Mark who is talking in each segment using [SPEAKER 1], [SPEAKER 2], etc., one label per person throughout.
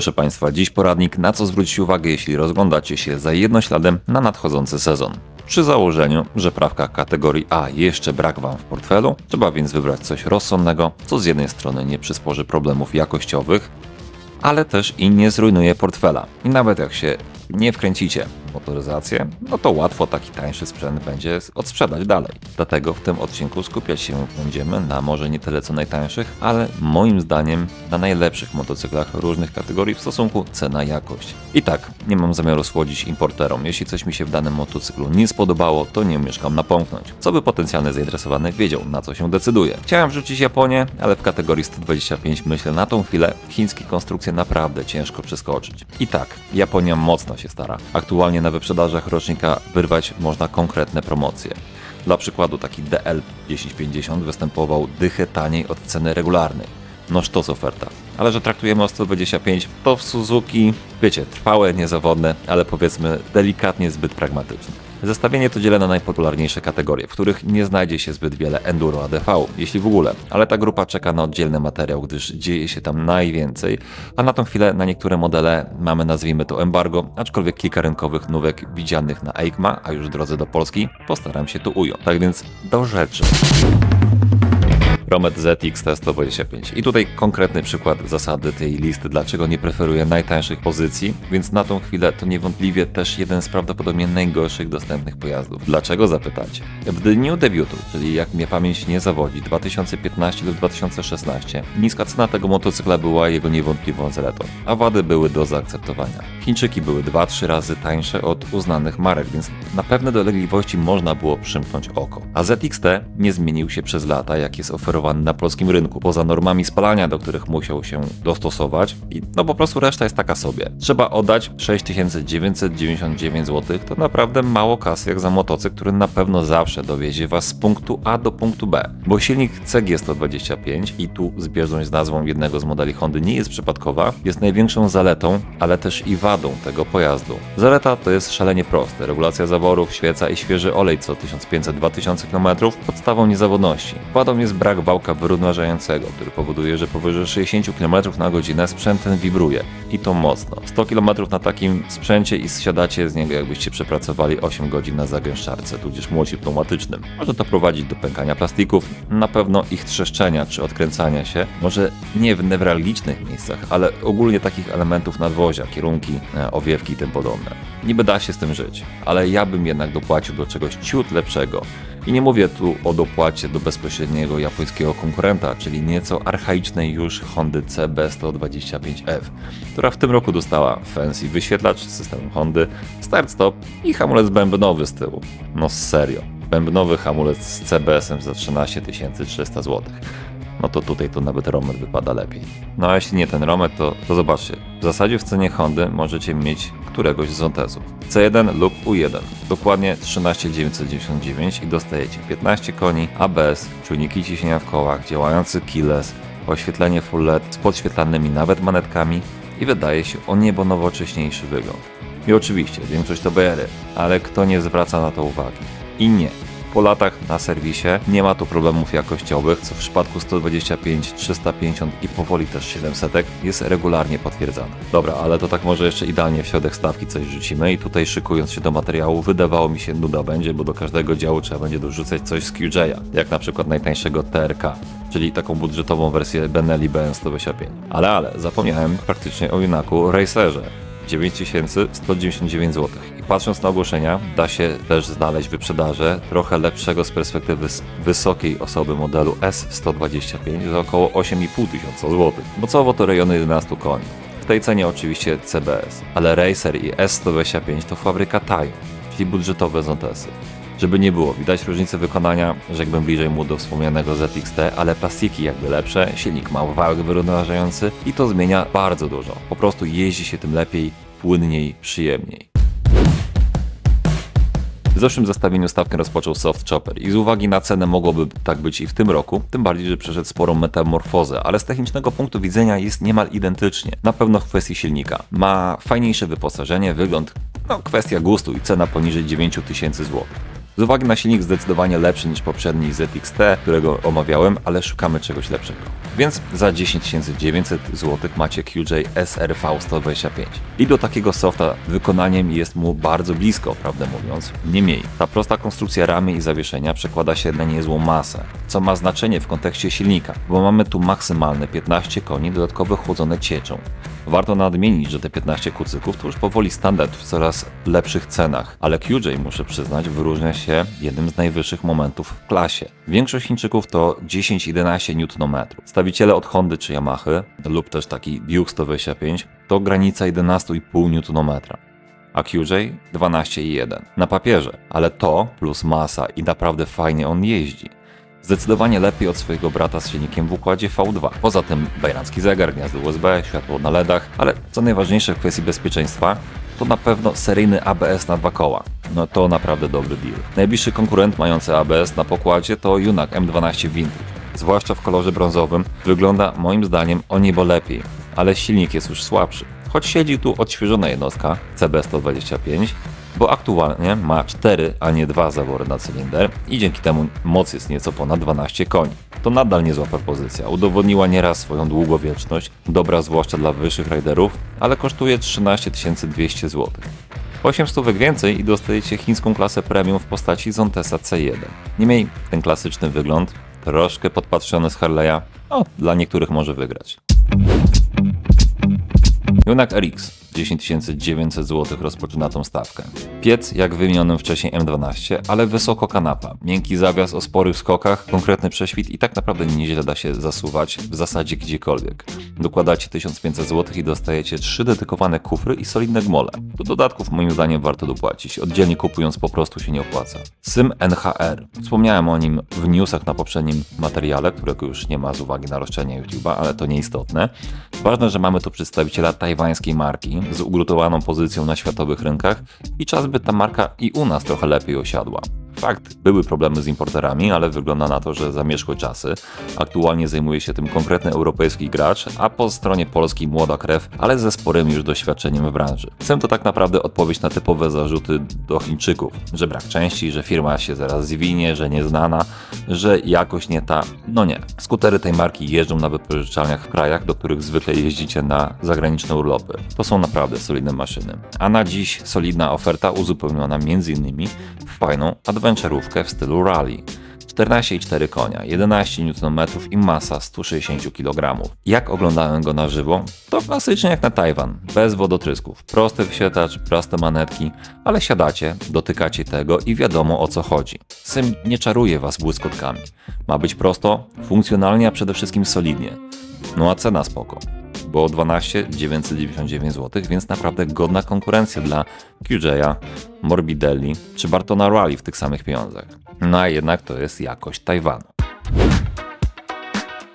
[SPEAKER 1] Proszę Państwa, dziś poradnik na co zwrócić uwagę, jeśli rozglądacie się za jednośladem na nadchodzący sezon. Przy założeniu, że prawka kategorii A jeszcze brak Wam w portfelu, trzeba więc wybrać coś rozsądnego, co z jednej strony nie przysporzy problemów jakościowych, ale też i nie zrujnuje portfela. I nawet jak się nie wkręcicie motoryzację, no to łatwo taki tańszy sprzęt będzie odsprzedać dalej. Dlatego w tym odcinku skupiać się będziemy na może nie tyle co najtańszych, ale moim zdaniem na najlepszych motocyklach różnych kategorii w stosunku cena-jakość. I tak, nie mam zamiaru słodzić importerom. Jeśli coś mi się w danym motocyklu nie spodobało, to nie mieszkam napomknąć. Co by potencjalny zainteresowany wiedział, na co się decyduje. Chciałem wrzucić Japonię, ale w kategorii 125 myślę na tą chwilę chińskie konstrukcje naprawdę ciężko przeskoczyć. I tak, Japonia mocno się stara. Aktualnie na wyprzedażach rocznika wyrwać można konkretne promocje. Dla przykładu taki DL 1050 występował dychę taniej od ceny regularnej. No sztos oferta. Ale że traktujemy o 125, to w Suzuki, wiecie, trwałe, niezawodne, ale powiedzmy delikatnie zbyt pragmatyczne. Zestawienie to dzielę na najpopularniejsze kategorie, w których nie znajdzie się zbyt wiele enduro ADV, jeśli w ogóle, ale ta grupa czeka na oddzielny materiał, gdyż dzieje się tam najwięcej, a na tą chwilę na niektóre modele mamy nazwijmy to embargo, aczkolwiek kilka rynkowych nówek widzianych na EICMA, a już w drodze do Polski, postaram się tu ująć. Tak więc do rzeczy. Romet ZX T125. I tutaj konkretny przykład zasady tej listy, dlaczego nie preferuję najtańszych pozycji, więc na tą chwilę to niewątpliwie też jeden z prawdopodobnie najgorszych dostępnych pojazdów. Dlaczego zapytacie? W dniu debiutu, czyli jak mnie pamięć nie zawodzi, 2015 lub 2016, niska cena tego motocykla była jego niewątpliwą zaletą, a wady były do zaakceptowania. Chińczyki były 2-3 razy tańsze od uznanych marek, więc na pewne dolegliwości można było przymknąć oko. A ZXT nie zmienił się przez lata, jak jest oferowany na polskim rynku, poza normami spalania, do których musiał się dostosować i no po prostu reszta jest taka sobie. Trzeba oddać 6999 zł, to naprawdę mało kasy jak za motocykl, który na pewno zawsze dowiezie Was z punktu A do punktu B. Bo silnik CG125 i tu zbieżność z nazwą jednego z modeli Hondy nie jest przypadkowa, jest największą zaletą, ale też i wadą tego pojazdu. Zaleta to jest szalenie proste, regulacja zaworów, świeca i świeży olej co 1500-2000 km podstawą niezawodności. Wadą jest brak wałka wyrównażającego, który powoduje, że powyżej 60 km na godzinę sprzęt ten wibruje. I to mocno. 100 km na takim sprzęcie i zsiadacie z niego jakbyście przepracowali 8 godzin na zagęszczarce, tudzież młocie pneumatycznym. Może to prowadzić do pękania plastików, na pewno ich trzeszczenia czy odkręcania się, może nie w newralgicznych miejscach, ale ogólnie takich elementów nadwozia, kierunki, e, owiewki i tym podobne. Niby da się z tym żyć, ale ja bym jednak dopłacił do czegoś ciut lepszego. I nie mówię tu o dopłacie do bezpośredniego japońskiego konkurenta, czyli nieco archaicznej już Hondy CB125F, która w tym roku dostała fancy wyświetlacz z systemem Hondy, start-stop i hamulec bębnowy z tyłu. No serio, bębnowy hamulec z CBS-em za 13 300 zł no to tutaj to nawet Romet wypada lepiej. No a jeśli nie ten Romet, to, to zobaczcie. W zasadzie w cenie Hondy możecie mieć któregoś z Zontezów. C1 lub U1. Dokładnie 13999 i dostajecie 15 koni, ABS, czujniki ciśnienia w kołach, działający keyless, oświetlenie full LED z podświetlanymi nawet manetkami i wydaje się o niebo nowocześniejszy wygląd. I oczywiście, większość to BR, ale kto nie zwraca na to uwagi? I nie, po latach na serwisie nie ma tu problemów jakościowych, co w przypadku 125, 350 i powoli też 700 jest regularnie potwierdzane. Dobra, ale to tak może jeszcze idealnie w środek stawki coś rzucimy i tutaj szykując się do materiału wydawało mi się nuda będzie, bo do każdego działu trzeba będzie dorzucać coś z QJ'a, jak na przykład najtańszego TRK, czyli taką budżetową wersję Benelli BN125. Ale, ale, zapomniałem praktycznie o Junaku Racerze. 9199 zł. I patrząc na ogłoszenia, da się też znaleźć wyprzedaże trochę lepszego z perspektywy wysokiej osoby modelu S125 za około 8500 tysiąca złotych. Mocowo to rejony 11 koni. W tej cenie oczywiście CBS, ale Racer i S125 to fabryka Tajo, czyli budżetowe Zontesy. Żeby nie było, widać różnicę wykonania, rzekłbym bliżej mu do wspomnianego ZXT, ale plastiki jakby lepsze, silnik ma wałek wyrównażający i to zmienia bardzo dużo. Po prostu jeździ się tym lepiej, płynniej, przyjemniej. W zeszłym zestawieniu stawkę rozpoczął Soft Chopper i z uwagi na cenę mogłoby tak być i w tym roku, tym bardziej, że przeszedł sporą metamorfozę, ale z technicznego punktu widzenia jest niemal identycznie, na pewno w kwestii silnika. Ma fajniejsze wyposażenie, wygląd, no kwestia gustu i cena poniżej 9000 zł. Z uwagi na silnik zdecydowanie lepszy niż poprzedni ZXT, którego omawiałem, ale szukamy czegoś lepszego. Więc za 10 900 zł macie QJ SRV 125. I do takiego softa wykonaniem jest mu bardzo blisko, prawdę mówiąc. Niemniej, ta prosta konstrukcja ramy i zawieszenia przekłada się na niezłą masę, co ma znaczenie w kontekście silnika, bo mamy tu maksymalne 15 koni dodatkowo chłodzone cieczą. Warto nadmienić, że te 15 kucyków to już powoli standard w coraz lepszych cenach, ale QJ, muszę przyznać, wyróżnia się jednym z najwyższych momentów w klasie. Większość Chińczyków to 10-11 Nm. Stawiciele od Hondy czy Yamahy, lub też taki Duke 125, to granica 11,5 Nm a QJ 12,1 na papierze, ale to plus masa i naprawdę fajnie on jeździ. Zdecydowanie lepiej od swojego brata z silnikiem w układzie V2. Poza tym bajracki zegar, gniazdo USB, światło na LEDach, ale co najważniejsze w kwestii bezpieczeństwa, to na pewno seryjny ABS na dwa koła. No to naprawdę dobry deal. Najbliższy konkurent mający ABS na pokładzie to Junak M12 Vintage. Zwłaszcza w kolorze brązowym wygląda moim zdaniem o niebo lepiej, ale silnik jest już słabszy. Choć siedzi tu odświeżona jednostka CB125, bo aktualnie ma 4, a nie 2 zawory na cylinder i dzięki temu moc jest nieco ponad 12 koni. To nadal niezła propozycja. Udowodniła nieraz swoją długowieczność, dobra zwłaszcza dla wyższych riderów, ale kosztuje 13 200 zł. 8 stówek więcej i dostajecie chińską klasę premium w postaci Zontesa C1. Niemniej ten klasyczny wygląd, troszkę podpatrzony z Harley'a, o, dla niektórych może wygrać. Junak RX 10 900 zł rozpoczyna tą stawkę. Piec jak wymienionym wcześniej M12, ale wysoko kanapa, miękki zawias o sporych skokach, konkretny prześwit i tak naprawdę nieźle da się zasuwać w zasadzie gdziekolwiek. Dokładacie 1500 zł i dostajecie trzy dedykowane kufry i solidne gmole. Do dodatków moim zdaniem warto dopłacić, oddzielnie kupując po prostu się nie opłaca. Sym NHR. Wspomniałem o nim w newsach na poprzednim materiale, którego już nie ma z uwagi na roszczenia YouTube'a, ale to nieistotne. Ważne, że mamy tu przedstawiciela tajwańskiej marki z ugrutowaną pozycją na światowych rynkach i czas by ta marka i u nas trochę lepiej osiadła. Fakt, były problemy z importerami, ale wygląda na to, że zamierzchły czasy. Aktualnie zajmuje się tym konkretny europejski gracz, a po stronie polskiej młoda krew, ale ze sporym już doświadczeniem w branży. Chcę to tak naprawdę odpowiedź na typowe zarzuty do Chińczyków, że brak części, że firma się zaraz zwinie, że nieznana, że jakoś nie ta. No nie. Skutery tej marki jeżdżą na wypożyczalniach w krajach, do których zwykle jeździcie na zagraniczne urlopy. To są naprawdę solidne maszyny. A na dziś solidna oferta uzupełniona m.in. w fajną adventurówkę w stylu rally. 14,4 konia, 11 Nm i masa 160 kg. Jak oglądałem go na żywo? To klasycznie jak na Tajwan, bez wodotrysków. Prosty wyświetlacz, proste manetki, ale siadacie, dotykacie tego i wiadomo o co chodzi. Sym nie czaruje was błyskotkami. Ma być prosto, funkcjonalnie, a przede wszystkim solidnie. No a cena spoko bo 12 999 zł, więc naprawdę godna konkurencja dla QJ'a, Morbidelli czy Bartona Rally w tych samych pieniądzach. No a jednak to jest jakość Tajwanu.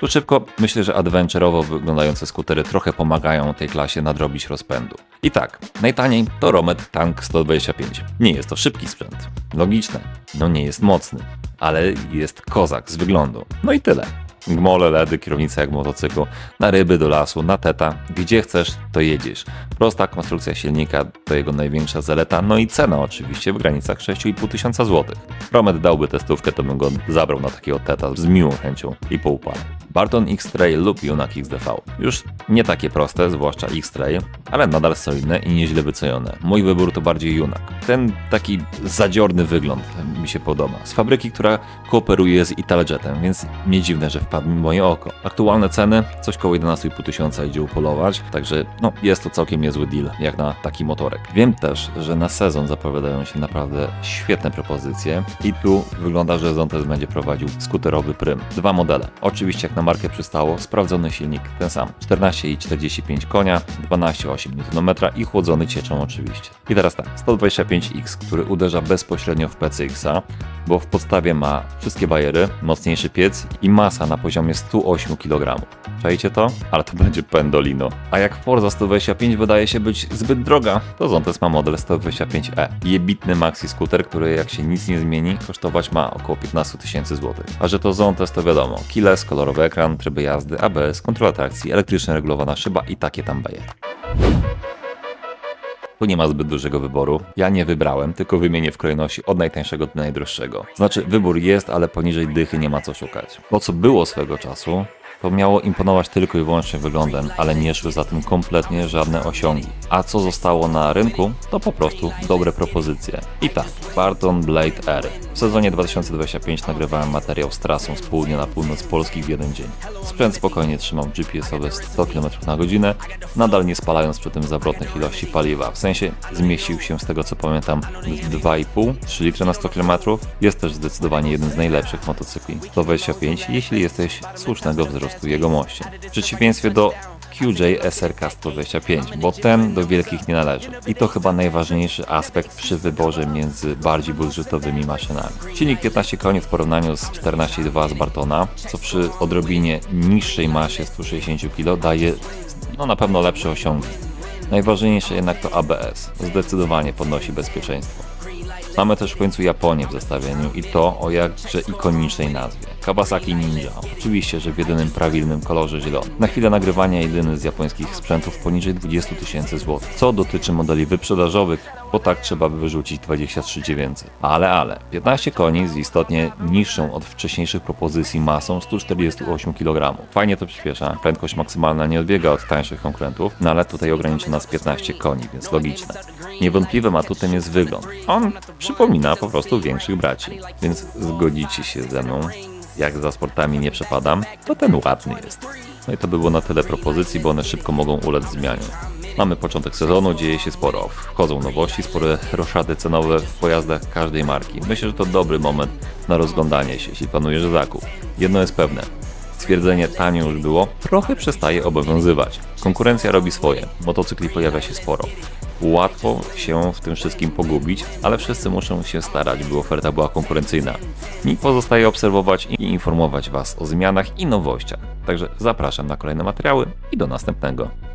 [SPEAKER 1] Tu szybko myślę, że adventurowo wyglądające skutery trochę pomagają tej klasie nadrobić rozpędu. I tak, najtaniej to Romet Tank 125. Nie jest to szybki sprzęt. Logiczne, no nie jest mocny, ale jest kozak z wyglądu. No i tyle. Gmole, ledy, kierownica jak w motocyklu, na ryby, do lasu, na teta, gdzie chcesz, to jedziesz. Prosta konstrukcja silnika to jego największa zaleta, no i cena oczywiście w granicach 6,5 tysiąca złotych. Romet dałby testówkę, to bym go zabrał na takiego teta z miłą chęcią i po upale. Barton X-Trail lub Junak XDV. Już nie takie proste, zwłaszcza X-Trail, ale nadal solidne i nieźle wycenione. Mój wybór to bardziej Junak. Ten taki zadziorny wygląd mi się podoba. Z fabryki, która kooperuje z Italjetem, więc nie dziwne, że wpadł mi moje oko. Aktualne ceny, coś koło 11,5 tysiąca idzie upolować, także no, jest to całkiem niezły deal, jak na taki motorek. Wiem też, że na sezon zapowiadają się naprawdę świetne propozycje i tu wygląda, że Zontes będzie prowadził skuterowy prym. Dwa modele. Oczywiście jak na markę przystało, sprawdzony silnik ten sam. 14,45 konia, 12,8 Nm i chłodzony cieczą oczywiście. I teraz tak, 125X, który uderza bezpośrednio w PCX-a, bo w podstawie ma wszystkie bajery, mocniejszy piec i masa na poziomie 108 kg. Czajcie to? Ale to będzie pendolino. A jak Forza 125 wydaje się być zbyt droga, to Zontes ma model 125e. Jebitny maxi scooter, który jak się nic nie zmieni, kosztować ma około 15 tysięcy złotych. A że to Zontes to wiadomo, keyless, kolorowy ekran, tryby jazdy, ABS, kontrola trakcji, elektrycznie regulowana szyba i takie tam bajery. Tu nie ma zbyt dużego wyboru. Ja nie wybrałem, tylko wymienię w kolejności od najtańszego do najdroższego. Znaczy, wybór jest, ale poniżej dychy nie ma co szukać. Bo co było swego czasu, to miało imponować tylko i wyłącznie wyglądem, ale nie szły za tym kompletnie żadne osiągi. A co zostało na rynku, to po prostu dobre propozycje. I tak, Barton Blade R. W sezonie 2025 nagrywałem materiał z trasą z południa na północ Polski w jeden dzień. Sprzęt spokojnie trzymał GPS-owe 100 km na godzinę, nadal nie spalając przy tym zawrotnych ilości paliwa. W sensie zmieścił się z tego co pamiętam w 2,5-3 litry na 100 km. Jest też zdecydowanie jeden z najlepszych motocykli 125, jeśli jesteś słusznego wzrostu jegomości. W przeciwieństwie do QJ SRK 125, bo ten do wielkich nie należy. I to chyba najważniejszy aspekt przy wyborze między bardziej budżetowymi maszynami. Silnik 15 koni w porównaniu z 14,2 z Bartona, co przy odrobinie niższej masie 160 kg daje no na pewno lepsze osiągi. Najważniejsze jednak to ABS. Zdecydowanie podnosi bezpieczeństwo. Mamy też w końcu Japonię w zestawieniu i to o jakże ikonicznej nazwie. Kawasaki Ninja. Oczywiście, że w jedynym prawilnym kolorze zielonym. Na chwilę nagrywania jedyny z japońskich sprzętów poniżej 20 tysięcy złotych. Co dotyczy modeli wyprzedażowych, bo tak trzeba by wyrzucić 23 900. Ale, ale, 15 koni z istotnie niższą od wcześniejszych propozycji masą 148 kg. Fajnie to przyspiesza, prędkość maksymalna nie odbiega od tańszych konkurentów, no ale tutaj ogranicza nas 15 koni, więc logiczne. Niewątpliwym atutem jest wygląd. On przypomina po prostu większych braci, więc zgodzicie się ze mną, jak za sportami nie przepadam, to ten ładny jest. No i to by było na tyle propozycji, bo one szybko mogą ulec zmianie. Mamy początek sezonu, dzieje się sporo. Wchodzą nowości, spore roszady cenowe w pojazdach każdej marki. Myślę, że to dobry moment na rozglądanie się, jeśli planujesz zakup. Jedno jest pewne. Stwierdzenie tanio już było trochę przestaje obowiązywać. Konkurencja robi swoje, motocykli pojawia się sporo. Łatwo się w tym wszystkim pogubić, ale wszyscy muszą się starać, by oferta była konkurencyjna. Mi pozostaje obserwować i informować Was o zmianach i nowościach. Także zapraszam na kolejne materiały i do następnego.